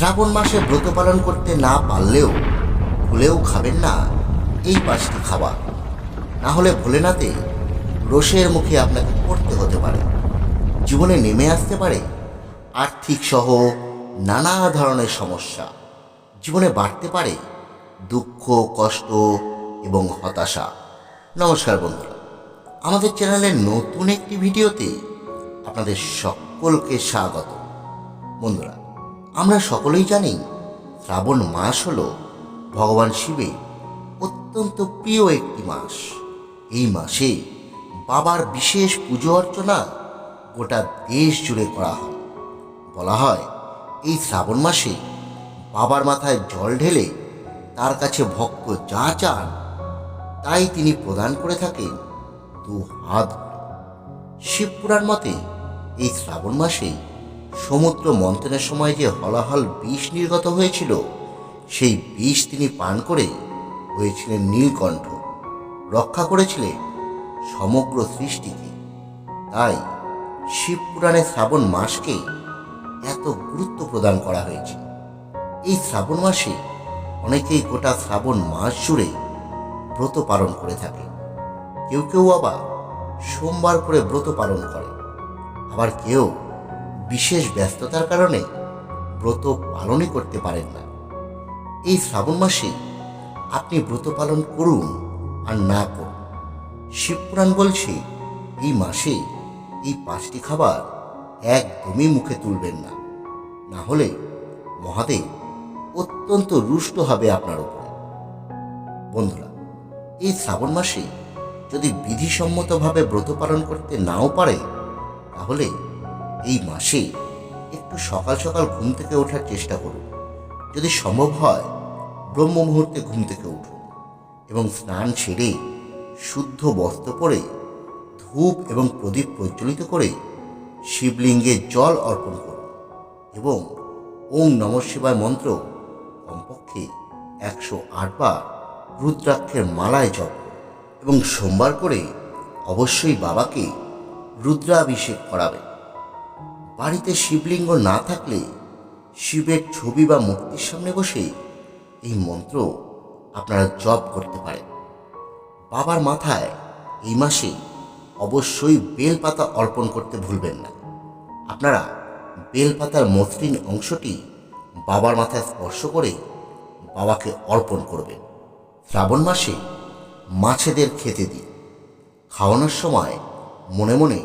শ্রাবণ মাসে ব্রত পালন করতে না পারলেও ভুলেও খাবেন না এই পাঁচটি খাবার। না হলে ভোলেনাথে রোষের মুখে আপনাকে পড়তে হতে পারে। জীবনে নেমে আসতে পারে আর্থিক সহ নানা ধরনের সমস্যা। জীবনে বাড়তে পারে দুঃখ, কষ্ট এবং হতাশা। নমস্কার বন্ধুরা, আমাদের চ্যানেলের নতুন একটি ভিডিওতে আপনাদের সকলকে স্বাগত। বন্ধুরা আমরা সকলেই জানি শ্রাবণ মাস হল ভগবান শিবের অত্যন্ত প্রিয় একটি মাস এই মাসে বাবার বিশেষ পুজো অর্চনা গোটা দেশ জুড়ে করা হয় বলা হয়, এই শ্রাবণ মাসে বাবার মাথায় জল ঢেলে তার কাছে ভক্ত যা চান, তাই তিনি প্রদান করে থাকেন দু হাত। শিবপুরাণ মতে এই শ্রাবণ মাসে সমুদ্র মন্থনের সময় যে হলাহল বিষ নির্গত হয়েছিল, সেই বিষ তিনি পান করে হয়েছিলেন নীলকণ্ঠ। রক্ষা করেছিলেন সমগ্র সৃষ্টিকে। তাই শিবপুরাণে শ্রাবণ মাসকে এত গুরুত্ব প্রদান করা হয়েছে। এই শ্রাবণ মাসে অনেকেই গোটা শ্রাবণ মাস জুড়ে ব্রত পালন করে থাকে কেউ কেউ আবার সোমবার করে ব্রত পালন করে আবার কেউ বিশেষ ব্যস্ততার কারণে ব্রত পালনই করতে পারেন না। এই শ্রাবণ মাসে আপনি ব্রত পালন করুন আর না করুন। শিবপুরাণ বলছে, এই মাসে এই পাঁচটি খাবার একদমই মুখে তুলবেন না। না হলে মহাদেব অত্যন্ত রুষ্ট হবে আপনার উপরে। বন্ধুরা, এই শ্রাবণ মাসে যদি বিধিসম্মতভাবে ব্রত পালন করতে নাও পারে, তাহলে এই মাসে একটু সকাল সকাল ঘুম থেকে ওঠার চেষ্টা করুন। যদি সম্ভব হয়, ব্রহ্ম মুহূর্তে ঘুম থেকে উঠুন এবং স্নান সেরে শুদ্ধ বস্ত্র পরে ধূপ এবং প্রদীপ প্রজ্বলিত করে শিবলিঙ্গে জল অর্পণ করুন এবং ওম নম শিবায় মন্ত্র কমপক্ষে একশো আটবার রুদ্রাক্ষের মালায় জপ এবং সোমবার করে অবশ্যই বাবাকে রুদ্রাভিষেক করাবেন। বাড়িতে শিবলিঙ্গ না থাকলে শিবের ছবি বা মূর্তির সামনে বসে এই মন্ত্র আপনারা জপ করতে পারেন। বাবার মাথায় এই মাসে অবশ্যই বেলপাতা অর্পণ করতে ভুলবেন না। আপনারা বেলপাতার মসৃণ অংশটি বাবার মাথায় স্পর্শ করে বাবাকে অর্পণ করবেন। শ্রাবণ মাসে মাছেদের খেতে দিন। খাওয়ানোর সময় মনে মনে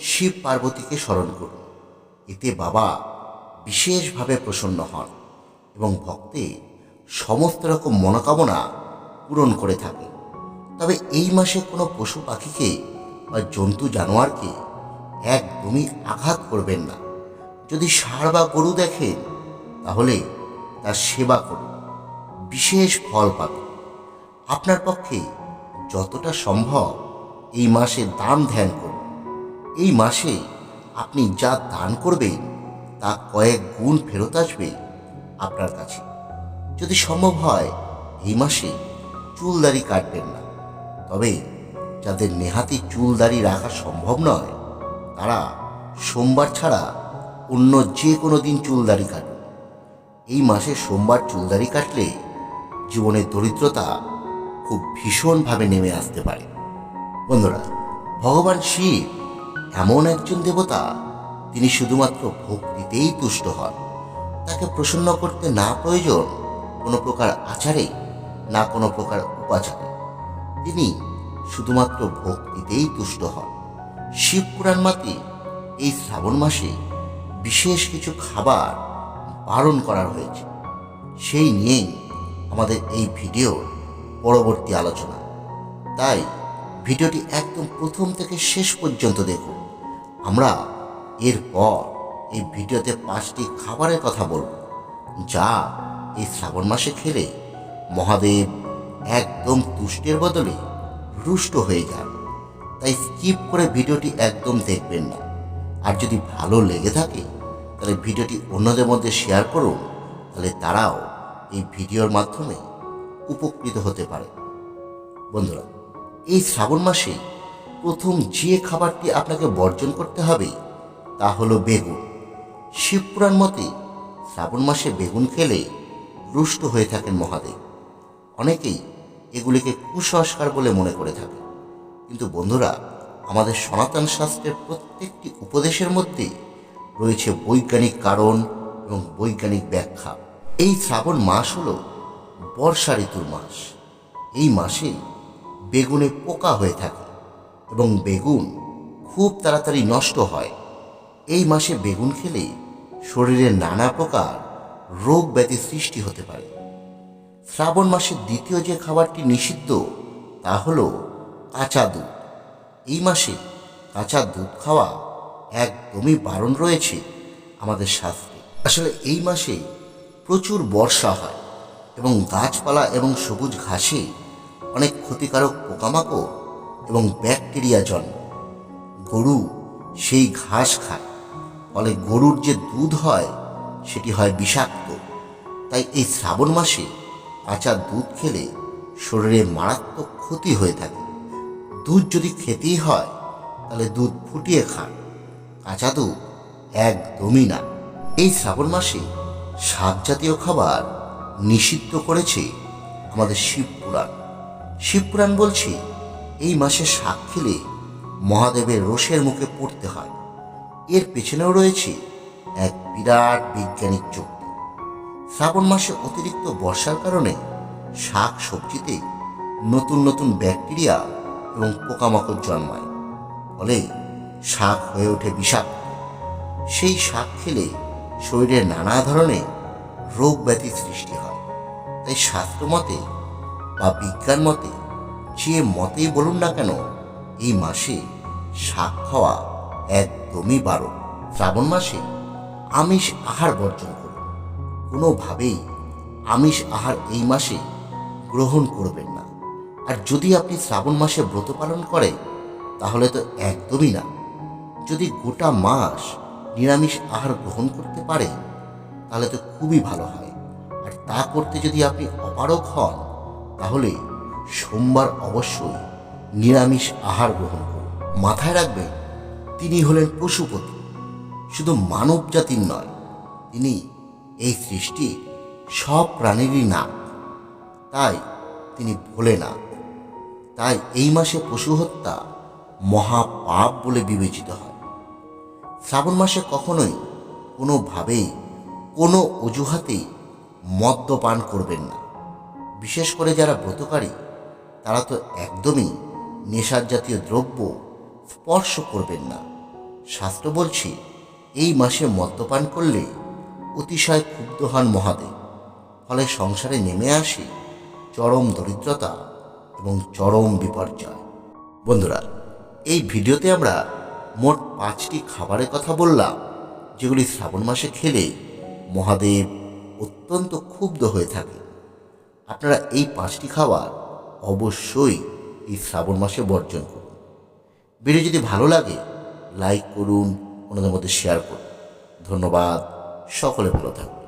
শিব পার্বতীকে স্মরণ করুন। এতে বাবা বিশেষভাবে প্রসন্ন হন এবং ভক্তে সমস্ত রকম মনোকামনা পূরণ করে থাকে তবে এই মাসে কোনো পশু পাখিকে বা জন্তু জানোয়ারকে একদমই আঘাত করবেন না। যদি ষাঁড় বা গরু দেখেন, তাহলে তার সেবা করুন। বিশেষ ফল পাবেন। আপনার পক্ষে যতটা সম্ভব এই মাসে দান ধ্যান করুন। এই মাসে আপনি যা দান করবেন তা কয়েক গুণ ফেরত আসবে আপনার কাছে। যদি সম্ভব হয়, এই মাসে চুলদারি কাটবেন না। তবে যাদের নেহাতি চুলদারি রাখা সম্ভব নয়, তারা সোমবার ছাড়া অন্য যে কোনো দিন চুলদারি কাটুন। এই মাসে সোমবার চুলদারি কাটলে জীবনের দরিদ্রতা খুব ভীষণভাবে নেমে আসতে পারে। বন্ধুরা, ভগবান শিব এমন একজন দেবতা, তিনি শুধুমাত্র ভক্তিতেই তুষ্ট হন। তাকে প্রসন্ন করতে না প্রয়োজন কোনো প্রকার আচারে, না কোনো প্রকার উপাচারে। তিনি শুধুমাত্র ভক্তিতেই তুষ্ট হন। শিবপুরাণ মাতে এই শ্রাবণ মাসে বিশেষ কিছু খাবার বারণ করা হয়েছে। সেই নিয়েই আমাদের এই ভিডিওর পরবর্তী আলোচনা। তাই ভিডিওটি একদম প্রথম থেকে শেষ পর্যন্ত দেখুন। আমরা এরপর এই ভিডিওতে পাঁচটি খাবারের কথা বলব, যা এই শ্রাবণ মাসে খেলে মহাদেব একদম তুষ্টের বদলে রুষ্ট হয়ে যান। তাই স্কিপ করে ভিডিওটি একদম দেখবেন না। আর যদি ভালো লেগে থাকে, তাহলে ভিডিওটি অন্যদের মধ্যে শেয়ার করুন, তাহলে তারাও এই ভিডিওর মাধ্যমে উপকৃত হতে পারে। বন্ধুরা, এই শ্রাবণ মাসে প্রথম যে খাবারটি আপনাকে বর্জন করতে হবে, তা হলো বেগুন। শিবপুরাণ মতে শ্রাবণ মাসে বেগুন খেলে রুষ্ট হয়ে থাকেন মহাদেব। অনেকেই এগুলিকে কুসংস্কার বলে মনে করে থাকে কিন্তু বন্ধুরা, আমাদের সনাতন শাস্ত্রের প্রত্যেকটি উপদেশের মধ্যে রয়েছে বৈজ্ঞানিক কারণ এবং বৈজ্ঞানিক ব্যাখ্যা। এই শ্রাবণ মাস হল বর্ষা ঋতুর মাস। এই মাসে বেগুনে পোকা হয়ে থাকে। এবং বেগুন খুব তাড়াতাড়ি নষ্ট হয়। এই মাসে বেগুন খেলে শরীরে নানা প্রকার রোগ ব্যাধি সৃষ্টি হতে পারে। শ্রাবণ মাসের দ্বিতীয় যে খাবারটি নিষিদ্ধ, তা হল কাঁচা দুধ। এই মাসে কাঁচা দুধ খাওয়া একদমই বারণ রয়েছে আমাদের শাস্ত্রে আসলে এই মাসে প্রচুর বর্ষা হয় এবং গাছপালা এবং সবুজ ঘাসে অনেক ক্ষতিকারক পোকামাকড় এবং ব্যাকটেরিয়া জন্ম। গরু সেই ঘাস খায়। ফলে গরুর যে দুধ হয়, সেটি হয় বিষাক্ত। তাই এই শ্রাবণ মাসে কাঁচা দুধ খেলে শরীরে মারাত্মক ক্ষতি হয়ে থাকে। দুধ যদি খেতেই হয়, তাহলে দুধ ফুটিয়ে খান। কাঁচা দুধ একদমই না। এই শ্রাবণ মাসে শাক জাতীয় খাবার নিষিদ্ধ করেছে আমাদের শিবপুরাণ শিবপুরাণ বলছে এই মাসে শাক খেলে মহাদেবের রোষের মুখে পড়তে হয়। এর পেছনেও রয়েছে এক বিরাট বৈজ্ঞানিক যুক্তি শ্রাবণ মাসে অতিরিক্ত বর্ষার কারণে শাক সবজিতে নতুন নতুন ব্যাকটেরিয়া এবং পোকামাকড় জন্মায়। ফলে শাক হয়ে ওঠে বিষাক্ত। সেই শাক খেলে শরীরে নানা ধরনের রোগ ব্যাধি সৃষ্টি হয়। তাই শাস্ত্র মতে বা বিজ্ঞান মতে যে মতেই বলুন না কেন, এই মাসে শাক খাওয়া একদমই বারো। শ্রাবণ মাসে আমিষ আহার বর্জন করুন। কোনোভাবেই আমিষ আহার এই মাসে গ্রহণ করবেন না। আর যদি আপনি শ্রাবণ মাসে ব্রত পালন করেন, তাহলে তো একদমই না। যদি গোটা মাস নিরামিষ আহার গ্রহণ করতে পারে তাহলে তো খুবই ভালো হয়। আর তা করতে যদি আপনি অপারক হন, তাহলে সোমবার অবশ্যই নিরামিষ আহার গ্রহণ করুন। মাথায় রাখবেন, তিনি হলেন পশুপতি। শুধু মানব জাতির নয়, তিনি এই সৃষ্টি সব প্রাণীরই না তাই তিনি ভোলেনাথ। তাই এই মাসে পশু হত্যা মহাপাপ বলে বিবেচিত হয়। শ্রাবণ মাসে কখনোই কোনোভাবেই, কোনো অজুহাতেই মদ্যপান করবেন না। বিশেষ করে যারা ব্রতকারী তারা তো একদমই নেশার জাতীয় দ্রব্য স্পর্শ করবেন না। শাস্ত্র বলছে, এই মাসে মদ্যপান করলে অতিশয় ক্ষুব্ধ হন মহাদেব। ফলে সংসারে নেমে আসে চরম দরিদ্রতা এবং চরম বিপর্যয়। বন্ধুরা, এই ভিডিওতে আমরা মোট পাঁচটি খাবারের কথা বললাম, যেগুলি শ্রাবণ মাসে খেলে মহাদেব অত্যন্ত ক্ষুব্ধ হয়ে থাকে। আপনারা এই পাঁচটি খাবার অবশ্যই এই শ্রাবণ মাসে বর্জন করুন। ভিডিও যদি ভালো লাগে লাইক করুন, অন্যদের মধ্যে শেয়ার করুন। ধন্যবাদ, সকলে ভালো থাকুন।